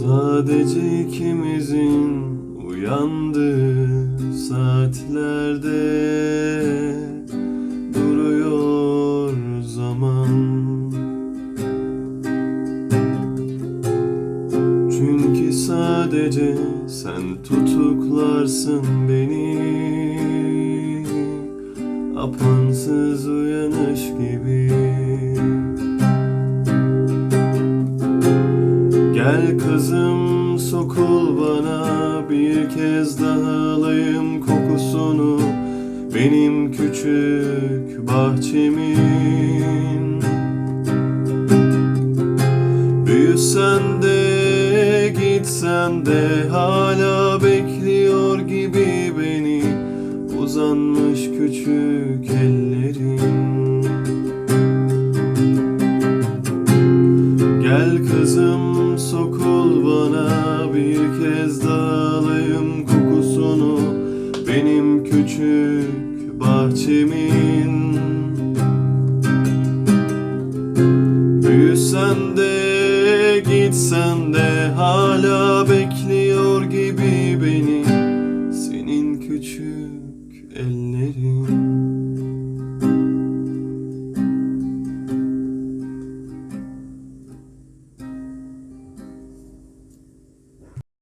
Sadece ikimizin uyandığı saatlerde duruyor zaman. Çünkü sadece sen tutuklarsın beni. Apansız uyanış gibi Gel kızım sokul bana. Bir kez daha alayım kokusunu. Benim küçük bahçemin. Büyüsen de gitsen de hala bekliyor gibi beni. Uzanmış küçük ellerin. Gel kızım Küçük bahçemin. Büyüsen de gitsen de hala bekliyor gibi beni Senin küçük ellerin